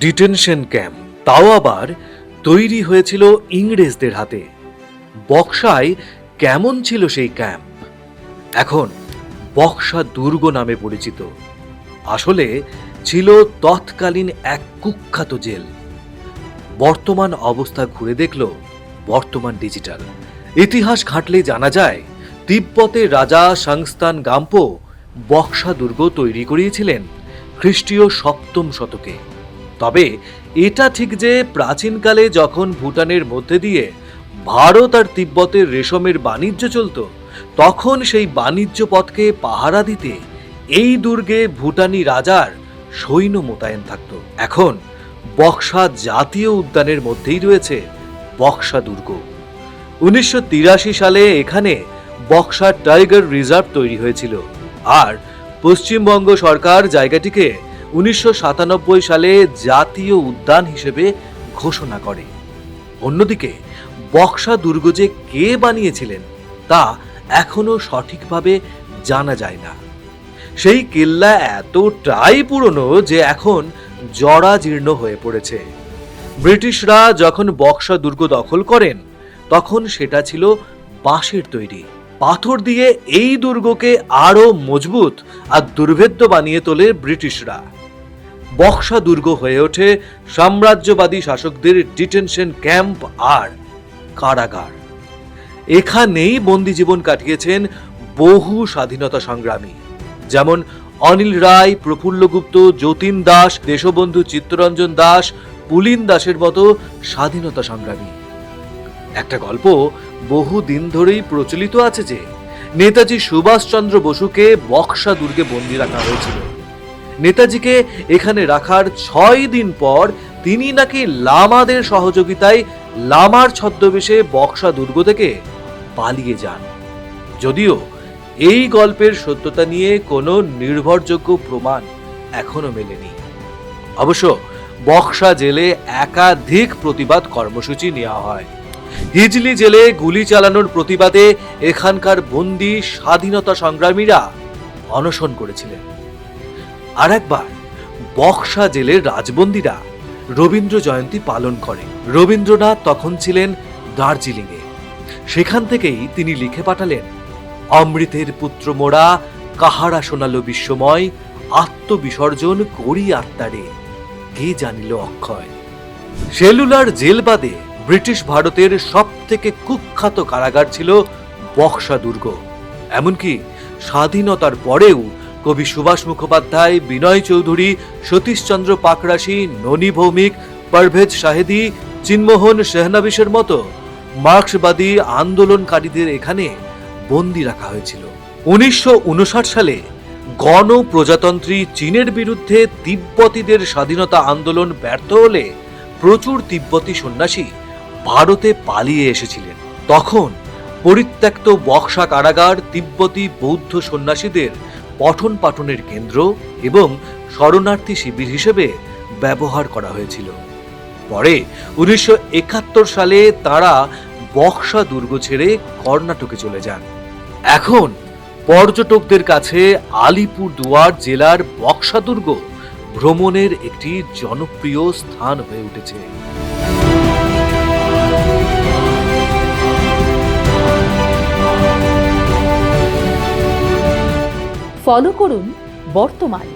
Detention camp. তাও আবার তৈরি হয়েছিল ইংরেজদের হাতে। বক্সায় কেমন ছিল সেই ক্যাম্প? এখন বক্সা দুর্গ নামে পরিচিত। আসলে ছিল তৎকালীন এক কুখ্যাত জেল। বর্তমান অবস্থা ঘুরে দেখল বর্তমান ডিজিটাল। ইতিহাস ঘাটলে জানা যায় তিব্বতের রাজা সংস্থান গাম্পো বক্সা দুর্গ তৈরি করিয়েছিলেন খ্রিস্টীয় সপ্তম শতকে। তবে এটা ঠিক যে প্রাচীনকালে যখন ভুটানের মধ্যে দিয়ে ভারত আর তিব্বতের রেশমের বাণিজ্য চলতো, তখন সেই বাণিজ্য পথকে পাহারা দিতে এই দুর্গে ভুটানি রাজার সৈন্য মোতায়েন থাকতো। এখন বক্সা জাতীয় উদ্যানের মধ্যেই রয়েছে বক্সা দুর্গ। উনিশশো তিরাশি সালে এখানে বক্সা টাইগার রিজার্ভ তৈরি হয়েছিল। আর পশ্চিমবঙ্গ সরকার জায়গাটিকে উনিশশো সাতানব্বই সালে জাতীয় উদ্যান হিসেবে ঘোষণা করে। অন্যদিকে, বক্সা দুর্গ যে কে বানিয়েছিলেন, তা এখনও সঠিকভাবে জানা যায় না। সেই কেল্লা এতটাই পুরনো যে এখন জরাজীর্ণ হয়ে পড়েছে। ব্রিটিশরা যখন বক্সা দুর্গ দখল করেন, তখন সেটা ছিল বাঁশের তৈরি। পাথর দিয়ে এই দুর্গকে আরও মজবুত আর দুর্ভেদ্য বানিয়ে তোলে ব্রিটিশরা। বক্সা দুর্গ হয়ে ওঠে সাম্রাজ্যবাদী শাসকদের ডিটেনশন ক্যাম্প আর কারাগার। এখানেই বন্দি জীবন কাটিয়েছেন বহু স্বাধীনতা সংগ্রামী, যেমন অনিল রায়, প্রফুল্ল গুপ্ত, যতীন দাস, দেশবন্ধু চিত্তরঞ্জন দাস, পুলিন দাসের মতো স্বাধীনতা সংগ্রামী। একটা গল্প বহু দিন ধরেই প্রচলিত আছে যে, নেতাজি সুভাষচন্দ্র বসুকে বক্সা দুর্গে বন্দি রাখা হয়েছিল। নেতাজিকে এখানে রাখার ছয় দিন পর তিনি নাকি লামাদের সহযোগিতায় লামার ছদ্মবেশে বক্সা দুর্গ থেকে পালিয়ে যান। যদিও এই গল্পের সত্যতা নিয়ে কোনো নির্ভরযোগ্য প্রমাণ এখনও মেলেনি। অবশ্য বক্সা জেলে একাধিক প্রতিবাদ কর্মসূচি নেওয়া হয়। হিজলি জেলে গুলি চালানোর প্রতিবাদে এখানকার বন্দি স্বাধীনতা সংগ্রামীরা অনশন করেছিলেন। আর একবার বক্সা জেলের রাজবন্দীরা রবীন্দ্র জয়ন্তী পালন করে রবীন্দ্রনাথ তখন ছিলেন দার্জিলিংয়ে। সেখান থেকেই তিনি লিখে পাঠালেন, অমৃতের পুত্র মোড়া কাহারা শোনালো বিশ্বময়, আত্মবিসর্জন করি আত্মারে। কে জানিল অক্ষয়? সেলুলার জেল বাদে ব্রিটিশ ভারতের সব থেকে কুখ্যাত কারাগার ছিল বক্সা দুর্গ। এমনকি স্বাধীনতার পরেও কবি সুভাষ মুখোপাধ্যায়, বিনয় চৌধুরী, সতীশচন্দ্র পাকরাশি, ননী ভৌমিক, পারভেজ শাহেদি চিনমোহন শেহনাবিশের মতো মার্ক্সবাদী আন্দোলনকারীদের এখানে বন্দি রাখা হয়েছিল। উনিশশো সালে গণপ্রজাতন্ত্রী চীনের বিরুদ্ধে তিব্বতীদের স্বাধীনতা আন্দোলন ব্যর্থ হলে প্রচুর তিব্বতী সন্ন্যাসী ভারতে পালিয়ে এসেছিলেন। তখন পরিত্যক্ত বক্সা কারাগার তিব্বতী বৌদ্ধ সন্ন্যাসীদের পঠন পাঠনের কেন্দ্র এবং শরণার্থী শিবির হিসেবে ব্যবহার করা হয়েছিল। পরে উনিশশো একাত্তর সালে তারা বক্সা দুর্গ ছেড়ে কর্ণাটকে চলে যান। এখন পর্যটকদের কাছে আলিপুর দুয়ার জেলার বক্সা দুর্গ ভ্রমণের একটি জনপ্রিয় স্থান হয়ে উঠেছে। ফলো করুন বর্তমান